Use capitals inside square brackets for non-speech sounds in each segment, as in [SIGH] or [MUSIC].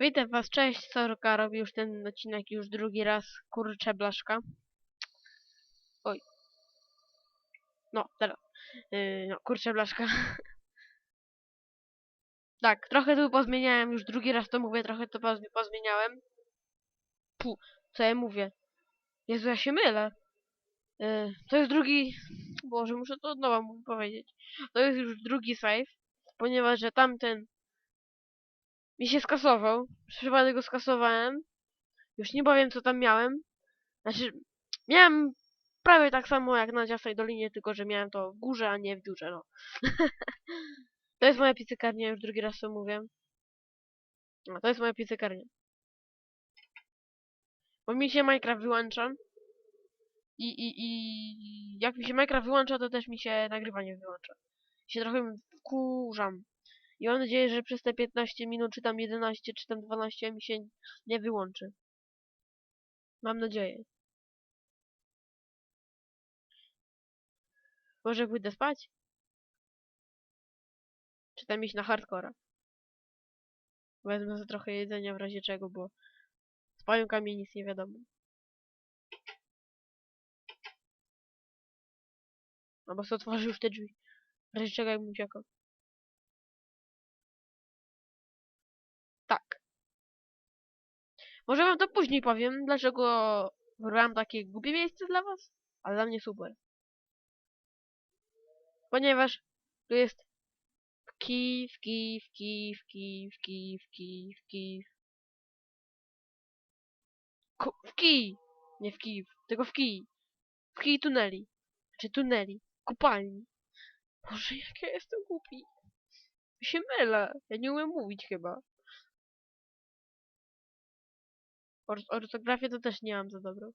Witam was, cześć, Sorka, robię już ten odcinek już drugi raz, kurczę blaszka. Oj. No, teraz. Yy, no, kurczę blaszka. [LAUGHS] tak, trochę tu pozmieniałem, już drugi raz to mówię, trochę to pozmi- pozmieniałem. Co ja mówię? Jezu, ja się mylę. Yy, to jest drugi... Boże, muszę to od nowa powiedzieć. To jest już drugi save, ponieważ że tamten mi się skasował. Przypadek go skasowałem. Już nie powiem co tam miałem. Znaczy, miałem prawie tak samo jak na Ciasnej Dolinie, tylko że miałem to w górze, a nie w dziurze, no. [LAUGHS] to jest moja pizzekarnia, już drugi raz to mówię. No, to jest moja pizzekarnia. Bo mi się Minecraft wyłącza. I, i, I jak mi się Minecraft wyłącza, to też mi się nagrywanie wyłącza. Się trochę wkurzam. I mam nadzieję, że przez te 15 minut, czy tam 11, czy tam 12 mi się nie wyłączy. Mam nadzieję. Może pójdę spać? Czy tam iść na hardcora? Wezmę sobie trochę jedzenia w razie czego, bo z pająkami nic nie wiadomo. Albo sobie otworzy już te drzwi. W razie czego jakbym uciekał. Tak. Może wam to później powiem, dlaczego wybrałem takie głupie miejsce dla was, ale dla mnie super. Ponieważ tu jest kij, w kij, w kij, w kij, w kij, w kij! Nie w kij, tylko w kij. W kij tuneli. Czy tuneli. Kupalni. Boże, jak ja jestem głupi. Ja się mylę. Ja nie umiem mówić chyba. Or ortografię to też nie mam za dobrą.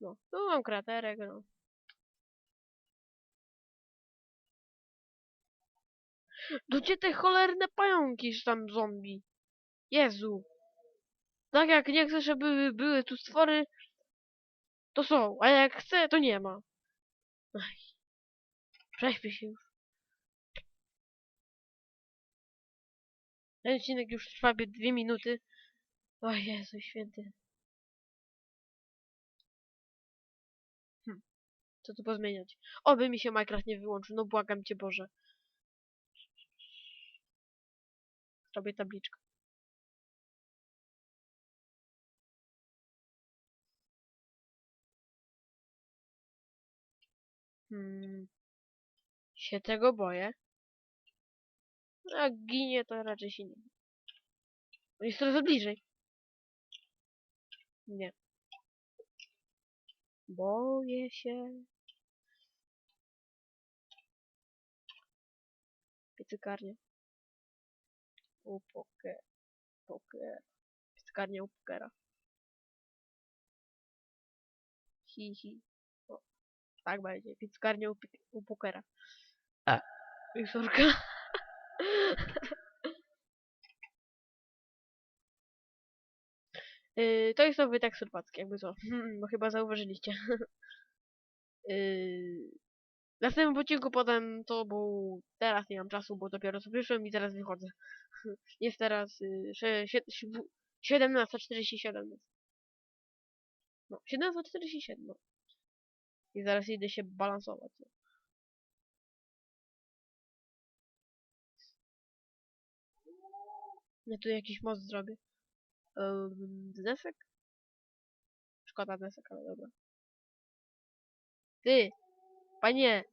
No, tu mam kraterek, no. No gdzie te cholerne pająki, czy tam zombie? Jezu. Tak jak nie chcę, żeby były tu stwory, to są, a jak chcę, to nie ma. Aj. Prześpię się już. Ten odcinek już trwa bie- dwie minuty. O Jezu święty. Hm. Co tu pozmieniać? Oby mi się Minecraft nie wyłączył, no błagam cię Boże. Robię tabliczkę. Hmm. Się tego boję. A ginie, to raczej się nie. Jest coraz bliżej. Nie. Boję się. Piecykarnia. U poker. Poker. Piecykarnia u pokera. Hi, hi. O, tak będzie. Piecykarnia u, u pokera. A. I [LAUGHS] Yy, to jest nowy tekst surpacki, jakby co. Hmm, [LAUGHS] bo chyba zauważyliście. [LAUGHS] yy, w następnym odcinku podam to, bo teraz nie mam czasu, bo dopiero co przyszłem i zaraz wychodzę. [LAUGHS] Jest teraz yy, sze- sie- si- 17.47. jest. No, 17.47. No. I zaraz idę się balansować. No. Ja tu jakiś most zrobię. Z desek? Szkoda desek, ale dobra. Ty! Panie!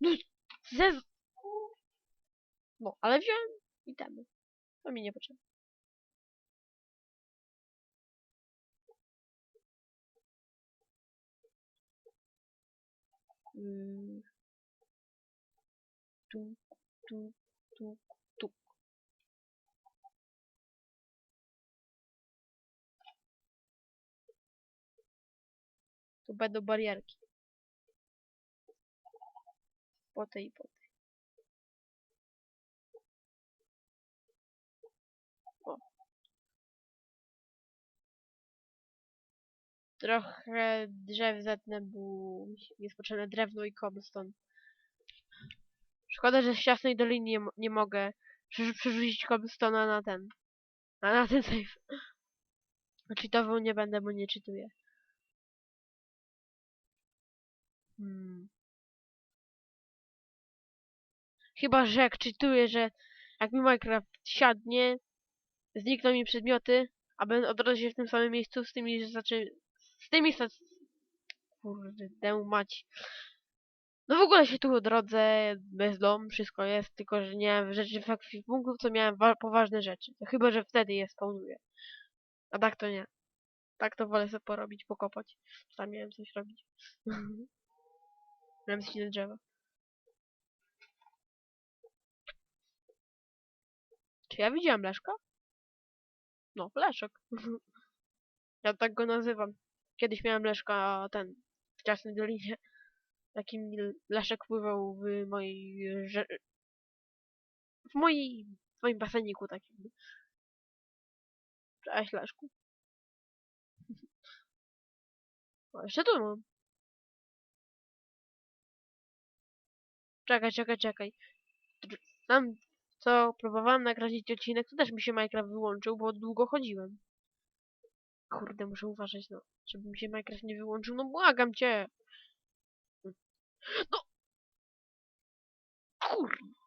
No, ze... No, ale wziąłem itemy. To mi nie potrzeba. Mm. Tu, tu, tu, tu. Będą barierki. Po tej i po tej. O. Trochę drzew zetnę, bo jest potrzebne drewno i cobblestone. Szkoda, że w ciasnej dolinie nie, nie mogę Przerzu- przerzucić cobblestone'a na ten. A na ten safe. Cheatował nie będę, bo nie czytuję. Hmm. Chyba, że jak czytuję, że jak mi Minecraft siadnie, znikną mi przedmioty, a będę odrodzić się w tym samym miejscu z tymi, że znaczy z tymi. Kurde, mać. No w ogóle się tu odrodzę, bez dom, wszystko jest, tylko że nie mam rzeczy w ekwipunku, co miałem wa- poważne rzeczy. To chyba, że wtedy je spełnuję. A tak to nie. Tak to wolę sobie porobić, pokopać. Tam miałem coś robić. [LAUGHS] miałem ścinać drzewa. Czy ja widziałem Leszka? No, Leszek. [LAUGHS] ja tak go nazywam. Kiedyś miałem Leszka, ten, w Ciasnej Dolinie. Takim Leszek pływał w mojej w mojej, w moim baseniku takim. Cześć Leszku. [LAUGHS] O, jeszcze tu mam. Czekaj, czekaj, czekaj. Tam, co próbowałem nagrazić odcinek, to też mi się Minecraft wyłączył, bo długo chodziłem. Kurde, muszę uważać, no. Żeby mi się Minecraft nie wyłączył, no błagam cię! No! Kurde!